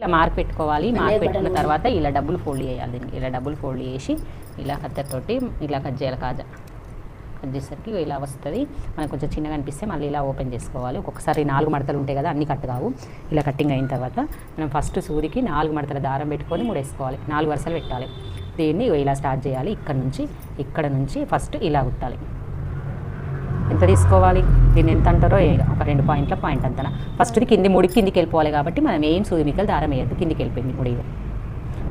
ఇలా మార్క్ పెట్టుకోవాలి. మార్క్ పెట్టుకున్న తర్వాత ఇలా డబ్బులు ఫోల్డ్ చేయాలి. దీనికి ఇలా డబ్బులు ఫోల్డ్ చేసి ఇలా కత్తెరతోటి ఇలా కట్ చేయాలి. కాజా కట్ చేసేసరికి ఇలా వస్తుంది. మనకు కొంచెం చిన్నగా అనిపిస్తే మళ్ళీ ఇలా ఓపెన్ చేసుకోవాలి. ఒక్కొక్కసారి నాలుగు మడతలు ఉంటాయి కదా అన్ని కట్ కావు. ఇలా కట్టింగ్ అయిన తర్వాత మనం ఫస్ట్ సూదికి నాలుగు మడతల దారం పెట్టుకొని మూడేసుకోవాలి. నాలుగు వరుసలు పెట్టాలి. దీన్ని ఇలా స్టార్ట్ చేయాలి. ఇక్కడ నుంచి ఇక్కడ నుంచి ఫస్ట్ ఇలా కుట్టాలి. ఎంత తీసుకోవాలి? దీన్ని ఎంత అంటారో ఒక రెండు పాయింట్ల పాయింట్ అంతన. ఫస్ట్ది కింది ముడి కిందికి వెళ్ళిపోవాలి కాబట్టి మనం ఏం సూది మిక్కలు దారం వేయద్దు కిందికి వెళ్ళిపోయింది ముడి.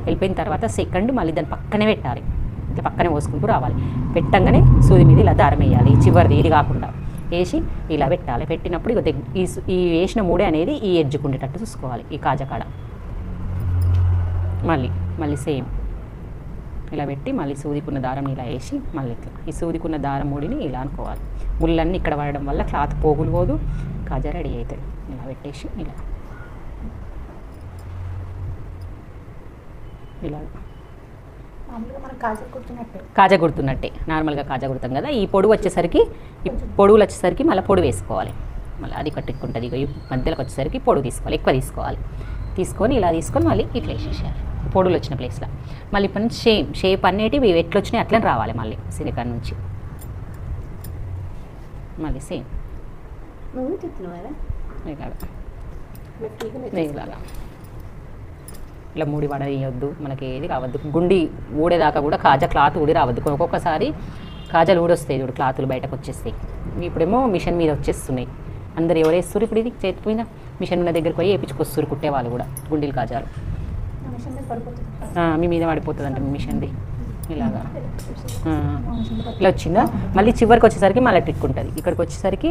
వెళ్ళిపోయిన తర్వాత సెకండ్ మళ్ళీ దాన్ని పక్కనే పెట్టాలి. ఇట్లా పక్కనే పోసుకుంటూ రావాలి. పెట్టంగానే సూది మీద ఇలా దారం వేయాలి. చివరిది ఇది కాకుండా. వేసి ఇలా పెట్టాలి. పెట్టినప్పుడు ఇక ఈ ఈ వేసిన మూడే అనేది ఈ ఎడ్జ్కి ఉండేటట్టు చూసుకోవాలి. ఈ కాజకాడ. మళ్ళీ మళ్ళీ సేమ్ ఇలా పెట్టి మళ్ళీ సూదికున్న దారం ఇలా వేసి మళ్ళీ ఇట్లా. ఈ సూదికున్న దారం ముడిని ఇలా అనుకోవాలి. ముళ్ళన్నీ ఇక్కడ పడడం వల్ల క్లాత్ పోగులు పోదు కాజా రెడీ అవుతుంది. ఇలా పెట్టేసి ఇలా. ఇలా. కాజా కుడుతున్నట్టే. నార్మల్గా కాజా కుడతాం కదా. ఈ పొడుగు వచ్చేసరికి ఈ పొడుగులు వచ్చేసరికి మళ్ళీ పొడుగు వేసుకోవాలి. మళ్ళీ అది కట్టుకుంటుంది ఇక ఈ మధ్యలోకి వచ్చేసరికి పొడుగు తీసుకోవాలి. ఎక్కువ తీసుకోవాలి. తీసుకొని ఇలా తీసుకొని మళ్ళీ ఇట్లా వేసేసేయాలి. పొడుగులు వచ్చిన ప్లేస్లో మళ్ళీ ఇప్పటి నుంచి షేప్ షేప్ అనేటివి ఎట్లా వచ్చినాయి అట్లనే రావాలి మళ్ళీ సిలికాన్ నుంచి. మళ్ళీ సేమ్ ఇలాగా. ఇలా ముడి పడేయొద్దు మనకి ఏది రావద్దు. గుండి ఊడేదాకా కూడా కాజా క్లాత్ ఊడి రావద్దు. ఒక్కొక్కసారి కాజాలు ఊడొస్తాయి చూడు క్లాతులు బయటకు వచ్చేస్తాయి. ఇప్పుడేమో మిషన్ మీద వచ్చేస్తున్నాయి. అందరు ఎవరు వేస్తారు ఇప్పుడు ఇది? చేతి మీద? మిషన్ ఉన్న దగ్గరికి పోయి వేయించుకొస్తారు కుట్టేవాళ్ళు కూడా గుండీలు కాజాలు. మీద పడిపోతుంది. మీ మీద పడిపోతుంది అంటే మిషన్ది. ఇలాగా. ఇలా వచ్చిందా? మళ్ళీ చివరికి వచ్చేసరికి మళ్ళీ ట్రిక్ ఉంటుంది. ఇక్కడికి వచ్చేసరికి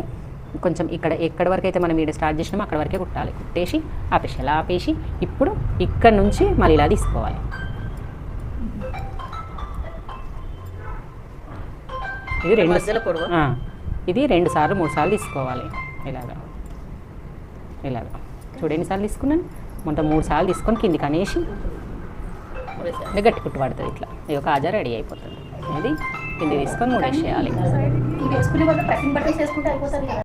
కొంచెం ఇక్కడ ఎక్కడి వరకు అయితే మనం ఈడ స్టార్ట్ చేసినామో అక్కడ వరకే కుట్టాలి. కుట్టేసి ఆపేసి అలా ఆపేసి ఇప్పుడు ఇక్కడ నుంచి మళ్ళీ ఇలా తీసుకోవాలి. ఇది రెండు ఇది రెండు సార్లు మూడు సార్లు తీసుకోవాలి. ఇలాగా. ఇలాగా. చూడు ఎన్నిసార్లు తీసుకున్నాను? మొత్తం మూడు సార్లు తీసుకొని కిందికి అనేసి గట్టి కుట్టు పడుతుంది ఇట్లా. ఇది ఒక ఆజా రెడీ అయిపోతుంది. ఇది కింది తీసుకొని మూడేసేయాలి.